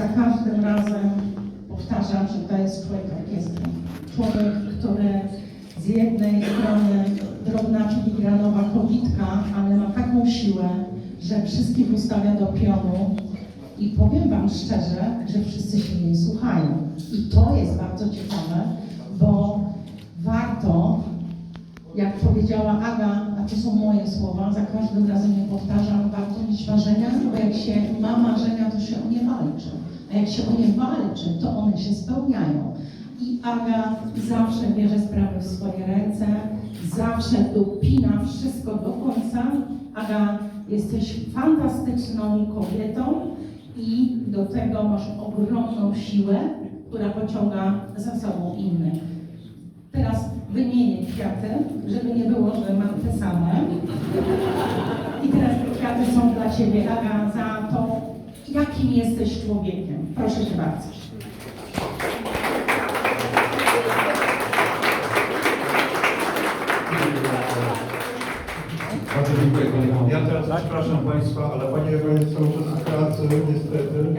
za każdym razem powtarzam, że to jest człowiek orkiestry. Człowiek, który z jednej strony drobna filigranowa kobitka, ale ma taką siłę, że wszystkich ustawia do pionu. I powiem Wam szczerze, że wszyscy się jej słuchają. I to jest bardzo ciekawe, bo warto jak powiedziała Aga, a to są moje słowa, za każdym razem je powtarzam, warto mieć marzenia, bo jak się ma marzenia, A jak się o nie walczy, to one się spełniają. I Aga zawsze bierze sprawy w swoje ręce, zawsze dopina wszystko do końca. Aga, jesteś fantastyczną kobietą i do tego masz ogromną siłę, która pociąga za sobą innych. Teraz wymienię kwiaty, żeby nie było, że mam te same. I teraz te kwiaty są dla Ciebie, Aga, za to, jakim jesteś człowiekiem. Proszę Cię bardzo. Bardzo dziękuję Panie Ja teraz przepraszam Państwa, ale Pani Ewa jest cały czas w pracy, niestety.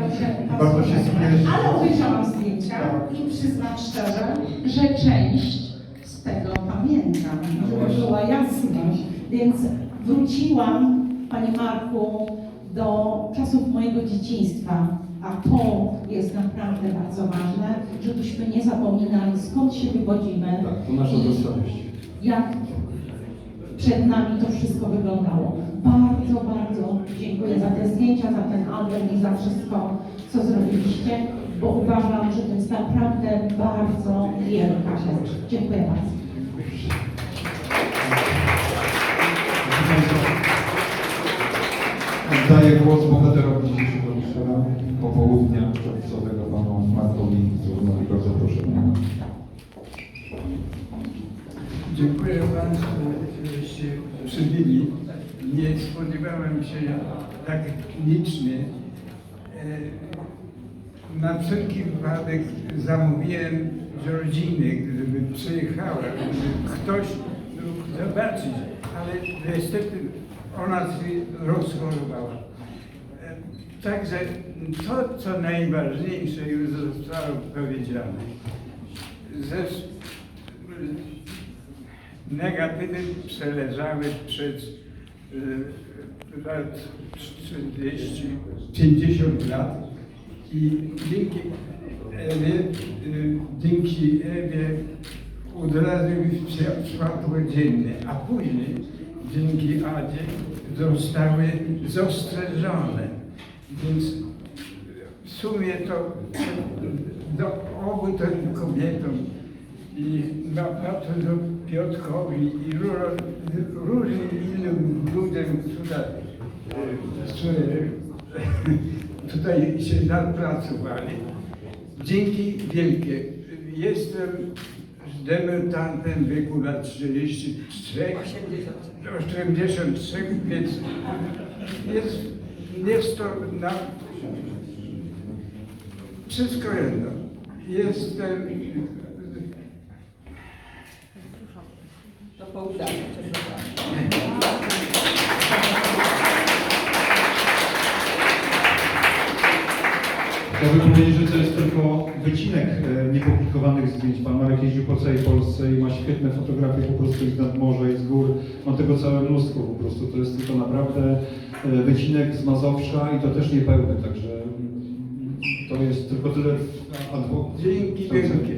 Bardzo się spieszy. Ale obejrzałam zdjęcia i przyznam szczerze, że część z tego pamiętam, żeby była jasność. Więc wróciłam, Panie Marku, do czasów mojego dzieciństwa, a to jest naprawdę bardzo ważne, żebyśmy nie zapominali skąd się wywodzimy Tak, to nasza tożsamość. jak przed nami to wszystko wyglądało. Bardzo, bardzo dziękuję za te zdjęcia, za ten album i za wszystko, co zrobiliście, bo uważam, że to jest naprawdę bardzo wielka rzecz. Dziękuję bardzo. Oddaję głos bohaterowi dzisiejszego wieczora, popołudnia czerwcowego Panu Markowi Zuronowi. Bardzo proszę. Dziękuję Państwu, żeście przybyli. Nie spodziewałem się tak licznie. E, Na wszelki wypadek zamówiłem rodziny, gdyby przyjechała, żeby ktoś mógł zobaczyć, ale niestety ona rozchorowała. E, Także to, co najważniejsze już zostało powiedziane. Zresztą negatywy przeleżały przez y, lat 40, 50 lat i dzięki Ewie, y, dzięki Ewie od razu się światło dzienne, a później dzięki Adzie zostały zastrzeżone. Więc w sumie to do obu tym kobietom i na placu do Piotrkowi i ró- różnym innym ludziom, tutaj, tutaj się napracowali. Dzięki wielkie. Jestem dementantem wieku lat 43, 83, więc jest, jest to na wszystko jedno. Jestem Do poudania. Chciałbym powiedzieć, że to jest tylko wycinek e, niepublikowanych zdjęć. Pan Marek jeździł po całej Polsce i ma świetne fotografie po prostu z nad morza, i z gór. Mam tego całe mnóstwo po prostu. To jest tylko naprawdę e, wycinek z Mazowsza i to też niepełny, także mm, to jest tylko tyle adwo. Dzięki wielkie,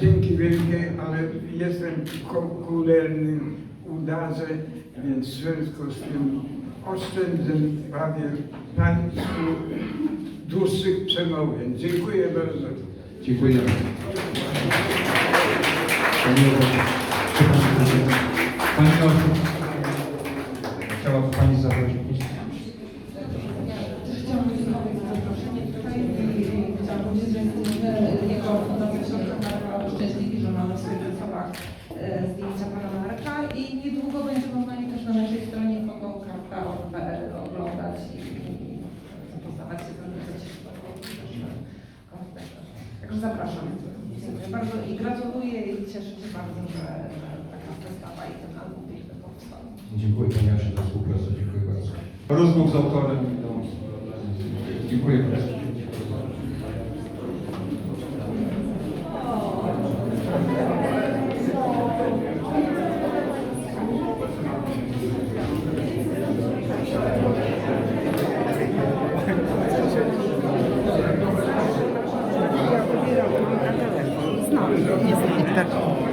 dzięki wielkie, ale jestem ku- kulernym udarze, więc w związku z tym oszczędzę prawie Państwu dłuższych przemówień. Dziękuję bardzo. Dziękujemy. Pani Pani chciała Pani zaprosić? Chciałam podziękować za zaproszenie tutaj i chciałam powiedzieć, że jestem jego fundacja Środka Marka Szczęśliwi, że mamy w swoich zasobach e, zdjęcia pana Marka i niedługo będzie można je też na naszej stronie foto.pl oglądać i, i zapoznawać się z tym, co się Także zapraszam. Dziękuję bardzo i gratuluję i cieszę się bardzo, że, że taka wystawa i ten album piękny powstał. Dziękuję Pani Asie za współpracę, dziękuję bardzo. Rozmów z autorem. Dziękuję bardzo. Co